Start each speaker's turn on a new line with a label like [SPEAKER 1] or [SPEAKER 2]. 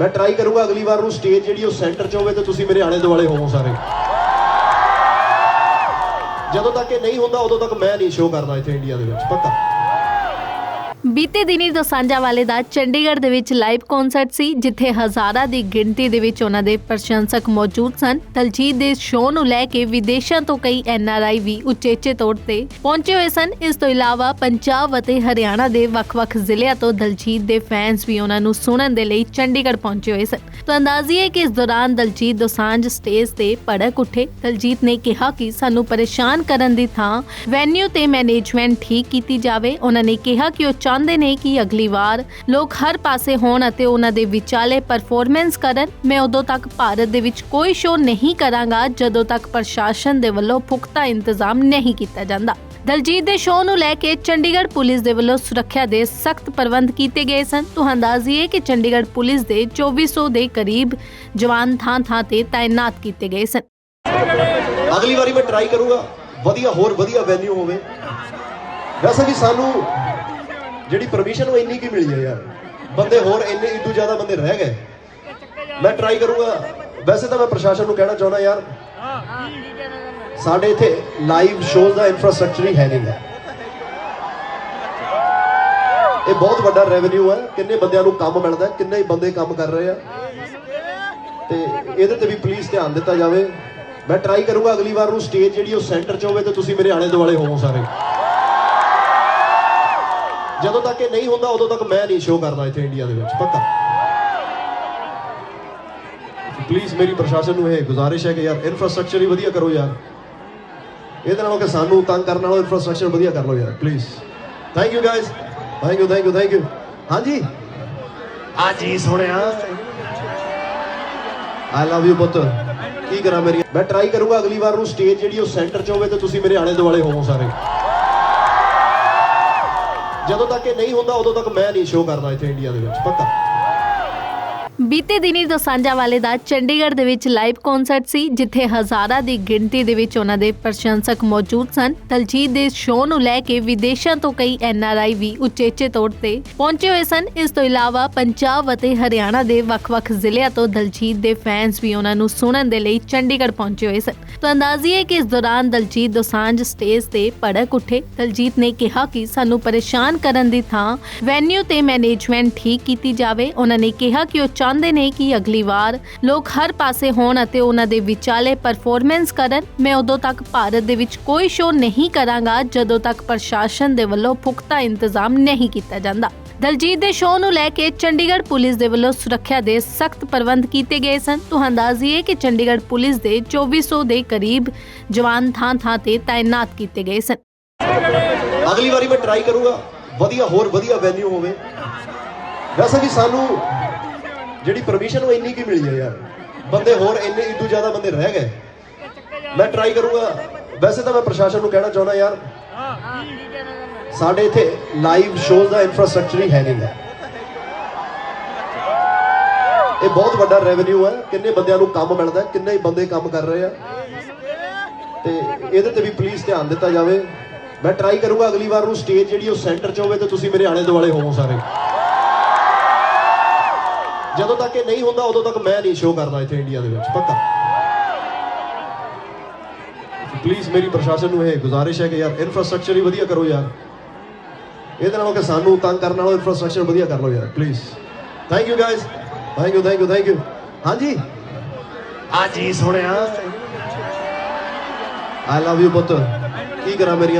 [SPEAKER 1] ਮੈਂ ਟਰਾਈ ਕਰੂੰਗਾ ਅਗਲੀ ਵਾਰ ਨੂੰ ਸਟੇਜ ਜਿਹੜੀ ਉਹ ਸੈਂਟਰ 'ਚ ਹੋਵੇ ਤੇ ਤੁਸੀਂ ਮੇਰੇ ਆਲੇ ਦੁਆਲੇ ਹੋਵੋ ਸਾਰੇ। ਜਦੋਂ ਤੱਕ ਇਹ ਨਹੀਂ ਹੁੰਦਾ, ਉਦੋਂ ਤੱਕ ਮੈਂ ਨਹੀਂ ਸ਼ੋਅ ਕਰਦਾ ਇੱਥੇ ਇੰਡੀਆ ਦੇ ਵਿੱਚ, ਪੱਕਾ।
[SPEAKER 2] ਬੀਤੇ ਦਿਨੀ ਦੋਸਾਂਝਾ ਵਾਲੇ ਦਾ ਚੰਡੀਗੜ੍ਹ ਦੇ ਵਿੱਚ ਲਾਈਵ ਕਨਸਰਟ ਸੀ, ਜਿੱਥੇ ਹਜ਼ਾਰਾਂ ਦੀ ਗਿਣਤੀ ਦੇ ਵਿੱਚ ਉਹਨਾਂ ਦੇ ਪ੍ਰਸ਼ੰਸਕ ਮੌਜੂਦ ਸਨ। ਦਲਜੀਤ ਦੇ ਸ਼ੋਅ ਨੂੰ ਲੈ ਕੇ ਵਿਦੇਸ਼ਾਂ ਤੋਂ ਕਈ ਐਨਆਰਆਈ ਵੀ ਉਚੇਚੇ ਤੌਰ ਤੇ ਪਹੁੰਚੇ ਹੋਏ ਸਨ। ਇਸ ਤੋਂ ਇਲਾਵਾ ਪੰਜਾਬ ਅਤੇ ਹਰਿਆਣਾ ਦੇ ਵੱਖ-ਵੱਖ ਜ਼ਿਲ੍ਹਿਆਂ ਤੋਂ ਦਲਜੀਤ ਦੇ ਫੈਨਸ ਵੀ ਉਹਨਾਂ ਨੂੰ ਸੁਣਨ ਦੇ ਲਈ ਚੰਡੀਗੜ੍ਹ ਪਹੁੰਚੇ ਹੋਏ ਸਨ। ਤਾਂ ਅੰਦਾਜ਼ੀ ਹੈ ਕਿ ਇਸ ਦੌਰਾਨ ਦਲਜੀਤ ਦੋਸਾਂਝ ਸਟੇਜ ਤੇ ਭੜਕ ਉੱਠੇ। ਦਲਜੀਤ ਨੇ ਕਿਹਾ ਕਿ ਸਾਨੂੰ ਪਰੇਸ਼ਾਨ ਕਰਨ ਦੀ ਥਾਂ ਵੈਨਿਊ ਤੇ ਮੈਨੇਜਮੈਂਟ ਠੀਕ ਕੀਤੀ ਜਾਵੇ। ਉਹਨਾਂ ਨੇ ਕਿਹਾ ਕਿ ਉਹ ਚਾਹੁੰਦੇ ਨੇ ਕਿ ਅਗਲੀ ਵਾਰ ਲੋਕ ਹਰ ਪਾਸੇ ਹੋਣ ਅਤੇ ਉਹਨਾਂ ਦੇ ਵਿਚਾਲੇ ਪਰਫਾਰਮੈਂਸ ਕਰਨ। ਮੈਂ ਉਦੋਂ ਤੱਕ ਭਾਰਤ ਦੇ ਵਿੱਚ ਕੋਈ ਸ਼ੋਅ ਨਹੀਂ ਕਰਾਂਗਾ ਜਦੋਂ ਤੱਕ ਪ੍ਰਸ਼ਾਸਨ ਦੇ ਵੱਲੋਂ ਪੁਖਤਾ ਇੰਤਜ਼ਾਮ ਨਹੀਂ ਕੀਤਾ ਜਾਂਦਾ। ਦਲਜੀਤ ਦੇ ਸ਼ੋਅ ਨੂੰ ਲੈ ਕੇ ਚੰਡੀਗੜ੍ਹ ਪੁਲਿਸ ਦੇ ਵੱਲੋਂ ਸੁਰੱਖਿਆ ਦੇ ਸਖਤ ਪ੍ਰਬੰਧ ਕੀਤੇ ਗਏ ਸਨ। ਤੁਹਾਨੂੰ ਦੱਸੀਏ ਕਿ ਚੰਡੀਗੜ੍ਹ ਪੁਲਿਸ ਦੇ 2400 ਦੇ ਕਰੀਬ ਜਵਾਨ ਥਾਂ-ਥਾਂ ਤੇ ਤਾਇਨਾਤ ਕੀਤੇ ਗਏ ਸਨ।
[SPEAKER 1] ਅਗਲੀ ਵਾਰੀ ਮੈਂ ਟਰਾਈ ਕਰੂੰਗਾ। ਵਧੀਆ ਹੋਰ ਵਧੀਆ ਵੈਨਿਊ ਹੋਵੇ। ਵੈਸੇ ਵੀ ਸਾਨੂੰ ਜਿਹੜੀ ਪਰਮਿਸ਼ਨ ਉਹ ਇੰਨੀ ਕੀ ਮਿਲੀ ਹੈ ਯਾਰ? ਬੰਦੇ ਹੋਰ ਇੰਨੇ ਇਦੋਂ ਜ਼ਿਆਦਾ ਬੰਦੇ ਰਹਿ ਗਏ। ਮੈਂ ਟਰਾਈ ਕਰੂੰਗਾ। ਵੈਸੇ ਤਾਂ ਮੈਂ ਪ੍ਰਸ਼ਾਸਨ ਨੂੰ ਕਹਿਣਾ ਚਾਹੁੰਦਾ ਯਾਰ, ਸਾਡੇ ਇੱਥੇ ਲਾਈਵ ਸ਼ੋਜ਼ ਦਾ ਇਨਫਰਾਸਟ੍ਰਕਚਰ ਹੀ ਹੈ ਨਹੀਂ ਹੈ। ਇਹ ਬਹੁਤ ਵੱਡਾ ਰੈਵਨਿਊ ਹੈ। ਕਿੰਨੇ ਬੰਦਿਆਂ ਨੂੰ ਕੰਮ ਮਿਲਦਾ, ਕਿੰਨੇ ਬੰਦੇ ਕੰਮ ਕਰ ਰਹੇ ਆ। ਤੇ ਇਹਦੇ ਤੇ ਵੀ ਪਲੀਜ਼ ਧਿਆਨ ਦਿੱਤਾ ਜਾਵੇ। ਮੈਂ ਟਰਾਈ ਕਰੂੰਗਾ ਅਗਲੀ ਵਾਰ ਨੂੰ ਸਟੇਜ ਜਿਹੜੀ ਉਹ ਸੈਂਟਰ 'ਚ ਹੋਵੇ ਤੇ ਤੁਸੀਂ ਮੇਰੇ ਆਲੇ ਦੁਆਲੇ ਹੋਵੋ ਸਾਰੇ। ਜਦੋਂ ਤੱਕ ਇਹ ਨਹੀਂ ਹੁੰਦਾ ਉਦੋਂ ਤੱਕ ਮੈਂ ਨਹੀਂ ਸ਼ੋਅ ਕਰਦਾ ਇੱਥੇ ਇੰਡੀਆ ਦੇ ਵਿੱਚ ਪੱਕਾ। ਪਲੀਜ਼ ਮੇਰੀ ਪ੍ਰਸ਼ਾਸਨ ਨੂੰ ਇਹ ਗੁਜ਼ਾਰਿਸ਼ ਹੈ ਕਿ ਯਾਰ ਇਨਫਰਾਸਟ੍ਰਕਚਰ ਹੀ ਵਧੀਆ ਕਰੋ ਯਾਰ। ਇਹਦੇ ਨਾਲੋਂ ਕਿ ਸਾਨੂੰ ਤੰਗ ਕਰਨ ਨਾਲੋਂ ਇਨਫਰਾਸਟ੍ਰਕਚਰ ਵਧੀਆ ਕਰ ਲਓ ਯਾਰ please thank you guys thank you thank you thank you ਹਾਂਜੀ? ਹਾਂਜੀ ਸੋਹਣਿਆ ਆਈ ਲਵ ਯੂ ਪੁੱਤ। ਕੀ ਕਰਾਂ ਮੇਰੀ? ਮੈਂ ਟਰਾਈ ਕਰੂੰਗਾ ਅਗਲੀ ਵਾਰ ਨੂੰ ਸਟੇਜ ਜਿਹੜੀ ਉਹ ਸੈਂਟਰ 'ਚ ਹੋਵੇ ਤੇ ਤੁਸੀਂ ਮੇਰੇ ਆਲੇ ਦੁਆਲੇ ਹੋਵੋ ਸਾਰੇ। ਜਦੋਂ ਤੱਕ ਇਹ ਨਹੀਂ ਹੁੰਦਾ, ਉਦੋਂ ਤੱਕ ਮੈਂ ਨਹੀਂ ਸ਼ੋਅ ਕਰਦਾ ਇੱਥੇ ਇੰਡੀਆ ਦੇ ਵਿੱਚ, ਪੱਕਾ।
[SPEAKER 2] ਬੀਤੇ ਦਿਨੀ ਦੋਸਾਂਝਾ ਵਾਲੇ ਦਾ ਚੰਡੀਗੜ੍ਹ ਦੇ ਵਿੱਚ ਲਾਈਵ ਕਨਸਰਟ ਸੀ, ਜਿੱਥੇ ਹਜ਼ਾਰਾਂ ਦੀ ਗਿਣਤੀ ਦੇ ਵਿੱਚ ਉਹਨਾਂ ਦੇ ਪ੍ਰਸ਼ੰਸਕ ਮੌਜੂਦ ਸਨ। ਦਲਜੀਤ ਦੇ ਸ਼ੋਅ ਨੂੰ ਲੈ ਕੇ ਵਿਦੇਸ਼ਾਂ ਤੋਂ ਕਈ ਐਨਆਰਆਈ ਵੀ ਉਚੇਚੇ ਤੌਰ ਤੇ ਪਹੁੰਚੇ ਹੋਏ ਸਨ। ਇਸ ਤੋਂ ਇਲਾਵਾ ਪੰਜਾਬ ਅਤੇ ਹਰਿਆਣਾ ਦੇ ਵੱਖ-ਵੱਖ ਜ਼ਿਲ੍ਹਿਆਂ ਤੋਂ ਦਲਜੀਤ ਦੇ ਫੈਨਸ ਵੀ ਉਹਨਾਂ ਨੂੰ ਸੁਣਨ ਦੇ ਲਈ ਚੰਡੀਗੜ੍ਹ ਪਹੁੰਚੇ ਹੋਏ ਸਨ। ਤਾਂ ਅੰਦਾਜ਼ੀ ਹੈ ਕਿ ਇਸ ਦੌਰਾਨ ਦਲਜੀਤ ਦੋਸਾਂਝ ਸਟੇਜ ਤੇ ਭੜਕ ਉੱਠੇ। ਦਲਜੀਤ ਨੇ ਕਿਹਾ ਕਿ ਸਾਨੂੰ ਪਰੇਸ਼ਾਨ ਕਰਨ ਦੀ ਥਾਂ ਵੈਨਿਊ ਤੇ ਮੈਨੇਜਮੈਂਟ ਠੀਕ ਕੀਤੀ ਜਾਵੇ। ਉਹਨਾਂ ਨੇ ਕਿਹਾ ਕਿ ਉਹ ਚਾਹੁੰਦੇ ਨੇ ਕਿ ਅਗਲੀ ਵਾਰ ਲੋਕ ਹਰ ਪਾਸੇ ਹੋਣ ਅਤੇ ਉਹਨਾਂ ਦੇ ਵਿਚਾਲੇ ਪਰਫਾਰਮੈਂਸ ਕਰਨ। ਮੈਂ ਉਦੋਂ ਤੱਕ ਭਾਰਤ ਦੇ ਵਿੱਚ ਕੋਈ ਸ਼ੋਅ ਨਹੀਂ ਕਰਾਂਗਾ ਜਦੋਂ ਤੱਕ ਪ੍ਰਸ਼ਾਸਨ ਦੇ ਵੱਲੋਂ ਪੁਖਤਾ ਇੰਤਜ਼ਾਮ ਨਹੀਂ ਕੀਤਾ ਜਾਂਦਾ। ਦਲਜੀਤ ਦੇ ਸ਼ੋਅ ਨੂੰ ਲੈ ਕੇ ਚੰਡੀਗੜ੍ਹ ਪੁਲਿਸ ਦੇ ਵੱਲੋਂ ਸੁਰੱਖਿਆ ਦੇ ਸਖਤ ਪ੍ਰਬੰਧ ਕੀਤੇ ਗਏ ਸਨ। ਤੁਹਾਨੂੰ ਦੱਸੀਏ ਕਿ ਚੰਡੀਗੜ੍ਹ ਪੁਲਿਸ ਦੇ 2400 ਦੇ ਕਰੀਬ ਜਵਾਨ ਥਾਂ-ਥਾਂ ਤੇ ਤਾਇਨਾਤ ਕੀਤੇ ਗਏ ਸਨ।
[SPEAKER 1] ਅਗਲੀ ਵਾਰੀ ਮੈਂ ਟਰਾਈ ਕਰੂੰਗਾ। ਵਧੀਆ, ਹੋਰ ਵਧੀਆ ਵੈਨਿਊ ਹੋਵੇ। ਵੈਸੇ ਵੀ ਸਾਨੂੰ ਜਿਹੜੀ ਪਰਮਿਸ਼ਨ ਉਹ ਇੰਨੀ ਕੀ ਮਿਲੀ ਹੈ ਯਾਰ? ਬੰਦੇ ਹੋਰ ਇੰਨੇ ਇਦੋਂ ਜ਼ਿਆਦਾ ਬੰਦੇ ਰਹਿ ਗਏ। ਮੈਂ ਟਰਾਈ ਕਰੂੰਗਾ। ਵੈਸੇ ਤਾਂ ਮੈਂ ਪ੍ਰਸ਼ਾਸਨ ਨੂੰ ਕਹਿਣਾ ਚਾਹੁੰਦਾ ਯਾਰ, ਸਾਡੇ ਇੱਥੇ ਲਾਈਵ ਸ਼ੋਜ਼ ਦਾ ਇਨਫਰਾਸਟ੍ਰਕਚਰ ਹੀ ਹੈ ਨਹੀਂ ਹੈ। ਇਹ ਬਹੁਤ ਵੱਡਾ ਰੈਵਨਿਊ ਹੈ। ਕਿੰਨੇ ਬੰਦਿਆਂ ਨੂੰ ਕੰਮ ਮਿਲਦਾ ਕਿੰਨੇ ਬੰਦੇ ਕੰਮ ਕਰ ਰਹੇ ਆ। ਤੇ ਇਹਦੇ ਤੇ ਵੀ ਪਲੀਜ਼ ਧਿਆਨ ਦਿੱਤਾ ਜਾਵੇ। ਮੈਂ ਟਰਾਈ ਕਰੂੰਗਾ ਅਗਲੀ ਵਾਰ ਨੂੰ ਸਟੇਜ ਜਿਹੜੀ ਉਹ ਸੈਂਟਰ 'ਚ ਹੋਵੇ ਤੇ ਤੁਸੀਂ ਮੇਰੇ ਆਲੇ ਦੁਆਲੇ ਹੋਵੋ ਸਾਰੇ। ਜਦੋਂ ਤੱਕ ਇਹ ਨਹੀਂ ਹੁੰਦਾ ਉਦੋਂ ਤੱਕ ਮੈਂ ਨਹੀਂ ਸ਼ੋਅ ਕਰਦਾ ਇੱਥੇ ਇੰਡੀਆ ਦੇ ਵਿੱਚ ਪੱਕਾ। ਪਲੀਜ਼ ਮੇਰੀ ਪ੍ਰਸ਼ਾਸਨ ਨੂੰ ਇਹ ਗੁਜ਼ਾਰਿਸ਼ ਹੈ ਕਿ ਯਾਰ ਇਨਫਰਾਸਟ੍ਰਕਚਰ ਹੀ ਵਧੀਆ ਕਰੋ ਯਾਰ। ਇਹਦੇ ਨਾਲੋਂ ਕਿ ਸਾਨੂੰ ਤੰਗ ਕਰਨ ਨਾਲੋਂ ਇਨਫਰਾਸਟ੍ਰਕਚਰ ਵਧੀਆ ਕਰ ਲਓ ਯਾਰ please thank you guys thank you thank you thank you ਹਾਂਜੀ। ਹਾਂਜੀ ਸੋਹਣਿਆ ਆਈ ਲਵ ਯੂ ਪੁੱਤ। ਕੀ ਕਰਾਂ ਮੇਰੀ